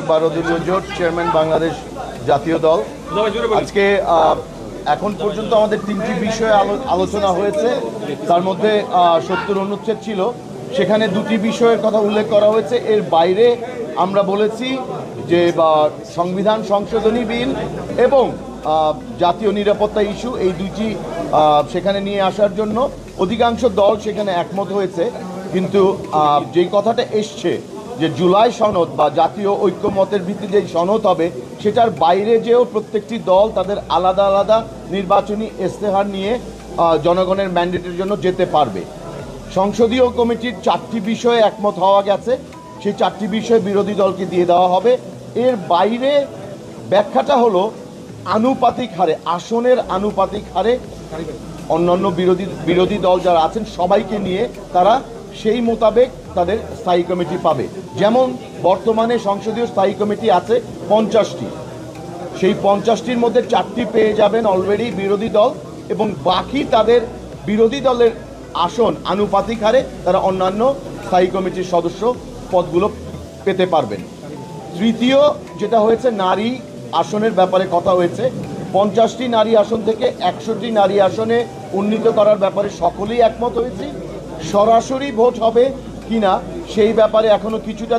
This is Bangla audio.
বারো দলীয় জোট চেয়ারম্যান বাংলাদেশ জাতীয় দল। আজকে এখন পর্যন্ত আমাদের তিনটি বিষয়ে আলোচনা হয়েছে। তার মধ্যে সত্তর অনুচ্ছেদ ছিল। সেখানে দুটি বিষয়ের কথা উল্লেখ করা হয়েছে। এর বাইরে আমরা বলেছি যে সংবিধান সংশোধনী বিল এবং জাতীয় নিরাপত্তা ইস্যু এই আহ, সেখানে নিয়ে আসার জন্য অধিকাংশ দল সেখানে একমত হয়েছে। কিন্তু যেই কথাটা এসছে যে জুলাই সনদ বা জাতীয় ঐক্যমতের ভিত্তিতে যে সনদ হবে, সেটার বাইরে যেও প্রত্যেকটি দল তাদের আলাদা আলাদা নির্বাচনী ইস্তেহার নিয়ে জনগণের ম্যান্ডেটের জন্য যেতে পারবে। সংসদীয় কমিটির চারটি বিষয়ে একমত হওয়া গেছে। সেই চারটি বিষয় বিরোধী দলকে দিয়ে দেওয়া হবে। এর বাইরে ব্যাখ্যাটা হলো আনুপাতিক হারে, আসনের আনুপাতিক হারে অন্যান্য বিরোধী বিরোধী দল যারা আছেন সবাইকে নিয়ে তারা সেই মোতাবেক তাদের স্থায়ী কমিটি পাবে। যেমন বর্তমানে সংসদীয় স্থায়ী কমিটি আছে পঞ্চাশটি। সেই পঞ্চাশটির মধ্যে চারটি পেয়ে যাবেন অলরেডি বিরোধী দল এবং বাকি তাদের বিরোধী দলের আসন আনুপাতিক হারে তারা অন্যান্য স্থায়ী কমিটির সদস্য পদগুলো পেতে পারবেন। তৃতীয় যেটা হয়েছে নারী আসনের ব্যাপারে কথা হয়েছে। পঞ্চাশটি নারী আসন থেকে একশোটি নারী আসনে উন্নীত করার ব্যাপারে সকলেই একমত হয়েছি। সরাসরি ভোট হবে কিনা সেই ব্যাপারে এখনও কিছুটা